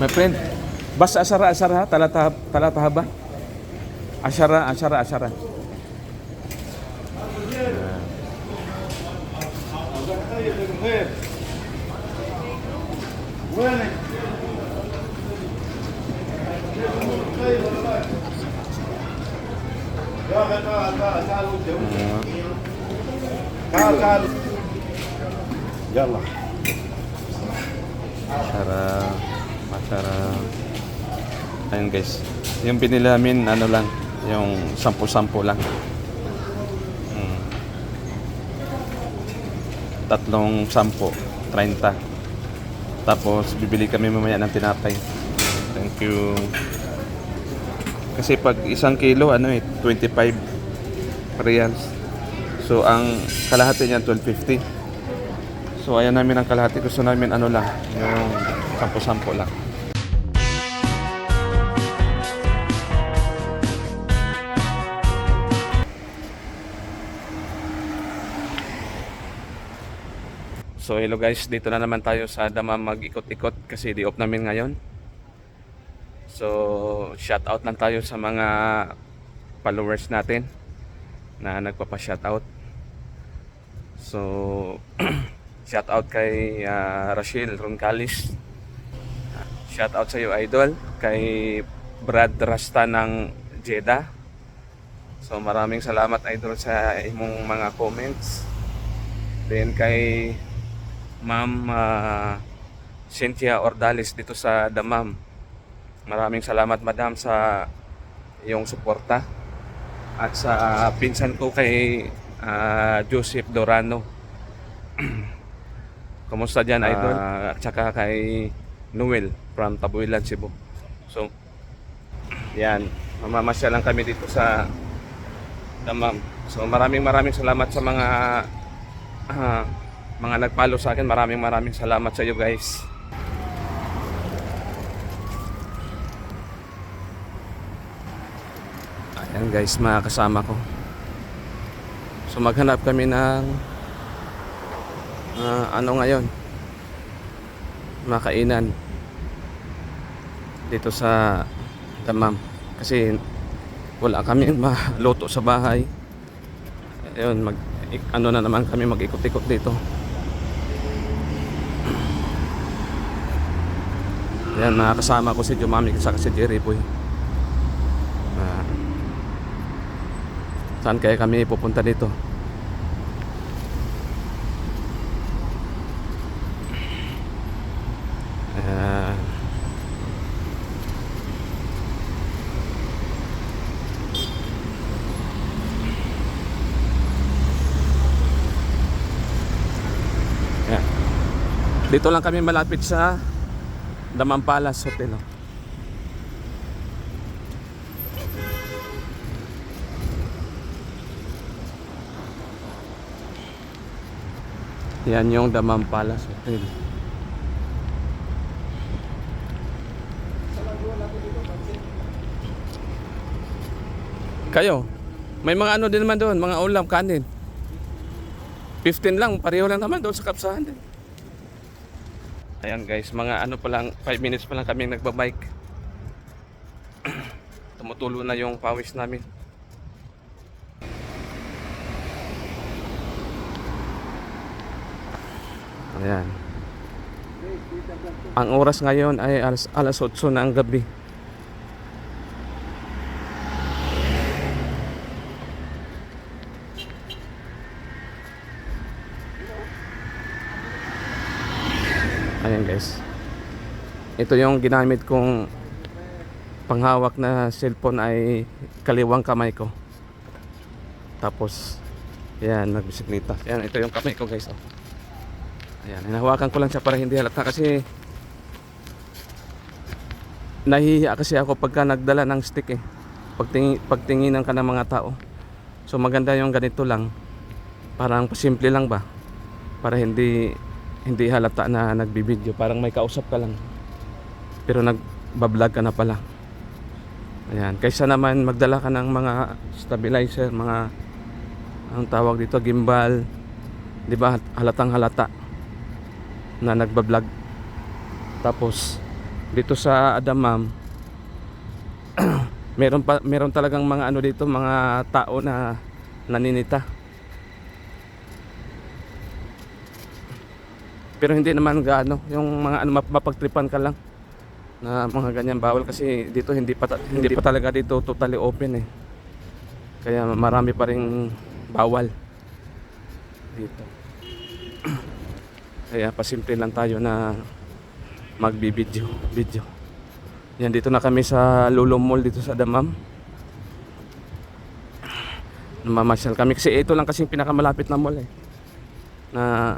My friend, bas asara asara talata talata ba? Asyara asyara asyara. تعال تعال يلا Asyara Asyara. Ayun guys. Yung binili namin ano lang, yung sampu-sampu lang. Hmm. Tatlong sampo, 30. Tapos bibili kami mamaya ng tinapay. Thank you. Kasi pag isang kilo, ano eh, 25 reals. So, ang kalahati niya, 12.50. So, ayan namin ang kalahati. Gusto namin ano lang, yung sampo-sampo lang. So hello guys, dito na naman tayo sa Damam mag-ikot-ikot kasi di off namin ngayon. So shout out lang tayo sa mga followers natin na nagpapa-shout out. So shout out kay ah, Rachel Roncalis. Shout out sa iyo idol kay Brad Rasta ng Jeddah. So maraming salamat idol sa imong mga comments. Then kay Ma'am ah, Cynthia Ordales dito sa Damam. Maraming salamat madam sa iyong suporta. At sa pinsan ko kay ah, Joseph Dorano. Kumusta dyan idol? at saka kay Noel from Tabuilan, Cebu. So, yan. Mamamasya lang kami dito sa Damam. So maraming maraming salamat sa mga ah, mga nagpalo sa akin. Maraming maraming salamat sa iyo guys. Ayan guys, mga kasama ko. So maghanap kami ng ah, ano ngayon? Makainan dito sa Damam. Kasi wala kami maluto sa bahay. Ayun, mag ano na naman kami mag-ikot-ikot dito. Yan, mga kasama ko si Jumami at si Jerry Boy. Ah. saan kaya kami pupunta dito? Dito lang kami malapit sa Damang Palace Hotel. oh. Yan yung Damang Palace Hotel. Kayo, may mga ano din naman doon, mga ulam, kanin. 15 lang, pareho lang naman doon sa kapsahan din. Ayan guys, mga ano pa lang, 5 minutes pa lang kami nagbabike. Tumutulo na yung pawis namin. Ayan. Ang oras ngayon ay alas, alas 8 na ang gabi. Ayan guys. Ito yung ginamit kong panghawak na cellphone ay kaliwang kamay ko. Tapos, yan, nagbisikleta. Yan, ito yung kamay ko guys. Oh. Ayan, hinahawakan ko lang siya para hindi halata kasi nahihiya kasi ako pagka nagdala ng stick eh. Pagtingin, pagtinginan ka ng mga tao. So maganda yung ganito lang. Parang simple lang ba? Para hindi hindi halata na nagbibideo. Parang may kausap ka lang. Pero nagbablog ka na pala. Ayan. Kaysa naman magdala ka ng mga stabilizer, mga ang tawag dito, gimbal. 'Di ba? Halatang halata na nagbablog. Tapos dito sa Adamam meron pa meron talagang mga ano dito mga tao na naninita pero hindi naman gaano yung mga ano map- mapagtripan ka lang na mga ganyan bawal kasi dito hindi pa hindi pa talaga dito totally open eh. Kaya marami pa ring bawal dito. Kaya pasimple lang tayo na magbibideo video. Yan dito na kami sa Lolo Mall dito sa Damam. Namamasyal kami kasi ito lang kasing pinakamalapit na mall eh na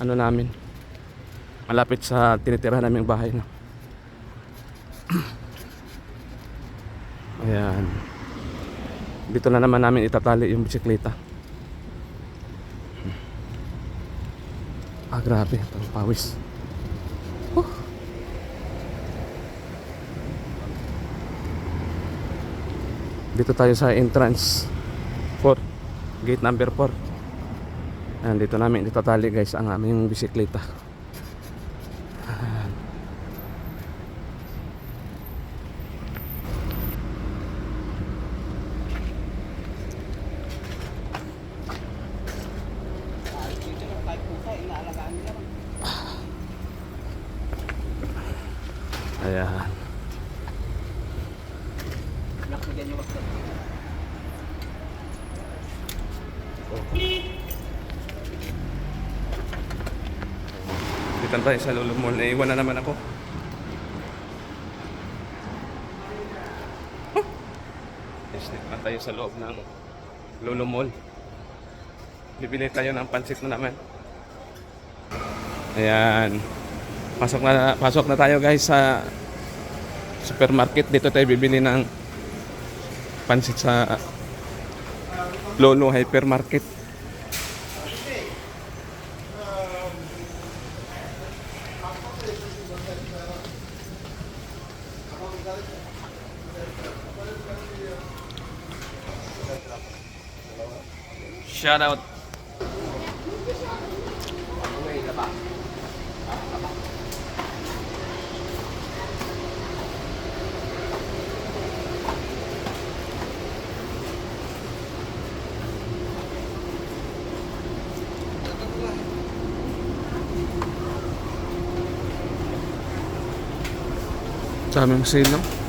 ano namin malapit sa tinitirahan naming bahay na ayan. Dito na naman namin itatali yung bisikleta. Ah grabe. Ang pawis. Huh. dito tayo sa entrance 4 gate number 4 Ayan, dito namin itatali guys ang aming bisikleta Ayan. Ayan. Tayo sa Lolo Mall. Naiwan na naman ako. Huh! Na tayo sa loob ng Lolo Mall. Bibili tayo ng pansit na naman. Ayan. Pasok na pasok na tayo guys sa supermarket. Dito tayo bibili ng pansit sa Lolo Hypermarket. Shout out. Sa aming sale, no?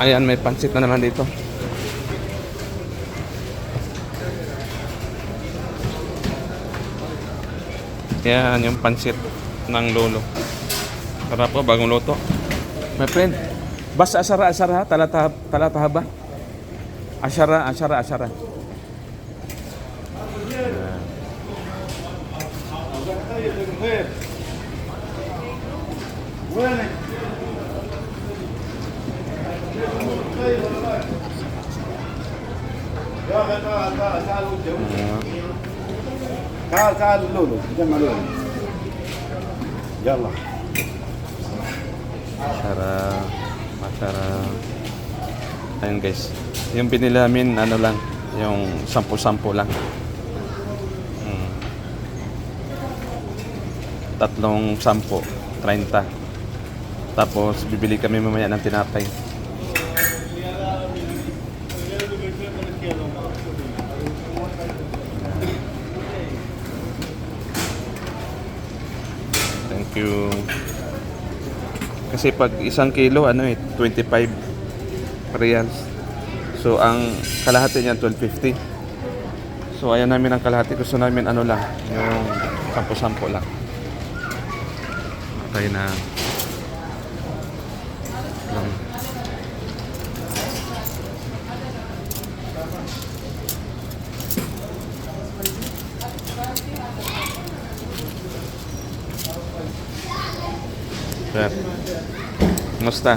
Ayan, may pansit na naman dito. Yan, yung pansit ng lolo. Tara po, bagong luto. My friend, basta asara, asara ha? Talata, talata ba? Asara, asara, asara. Buenas. تعال تعال تعال وجه تعال تعال لولو جمع لولو يلا Asyara, asyara. Ayun guys, yung binili namin ano lang, yung sampu-sampu lang. Hmm. Tatlong sampo, 30. Tapos bibili kami mamaya ng tinapay. You. Kasi pag isang kilo, ano eh, 25 reals. So, ang kalahati niyan, 12.50. So, ayan namin ang kalahati. Gusto namin ano lang, yung sampo-sampo lang. Okay na. Lang. Sir. Musta?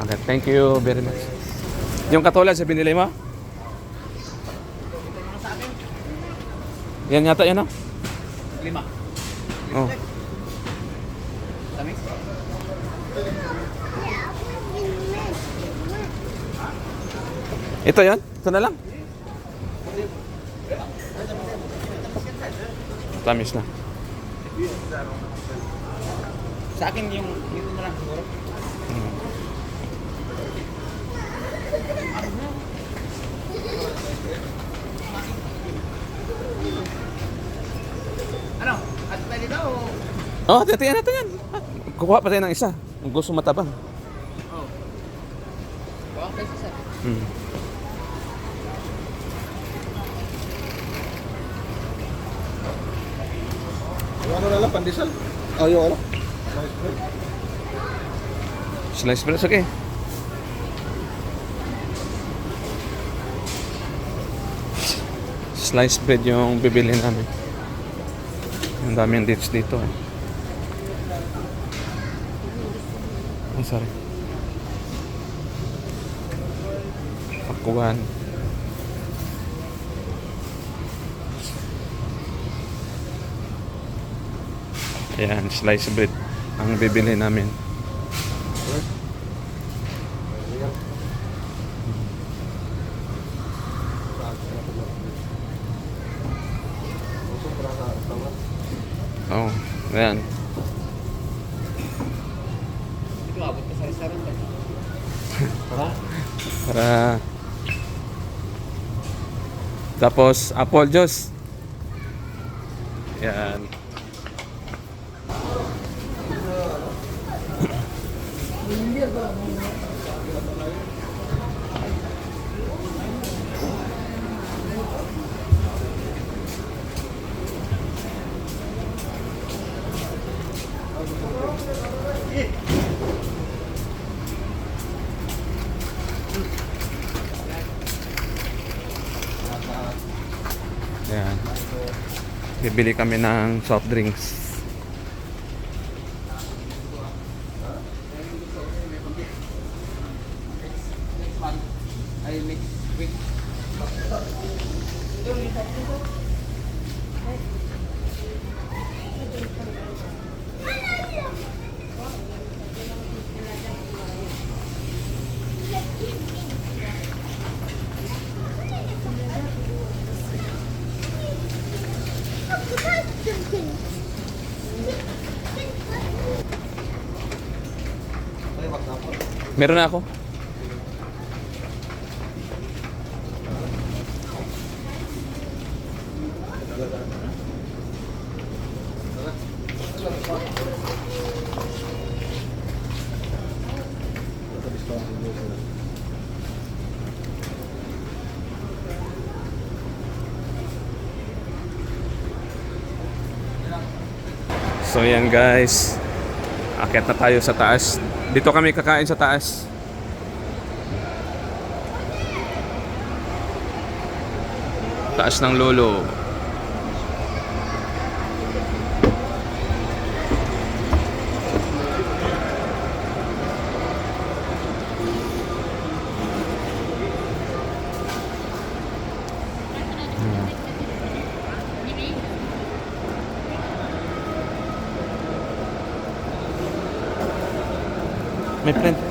Okay, thank you very much. Yung katulad sa binili mo? Yan yata yan, no? Lima. Oh. Tamis? Ito yan? Ito na lang? Tamis na. Sa akin yung dito na lang siguro. Ano? At tayo dito o? Oh, titiyan natin yan. Kukuha pa tayo ng isa. Gusto matabang. Oh. Bawang peso sir. Hmm. Pandesal? Oh, yung ano? Slice bread, okay. Slice bread yung bibili namin. Ang daming dates dito. Oh, sorry. Pakuan. Ayan, slice bread ang bibili namin. Oh, ayan. Ito abot sa restaurant eh. Para tapos apple juice. Yan. Bibili kami ng soft drinks. Meron na ako. So yan guys. Akyat na tayo sa taas. Dito kami kakain sa taas. Taas ng lolo. May friend.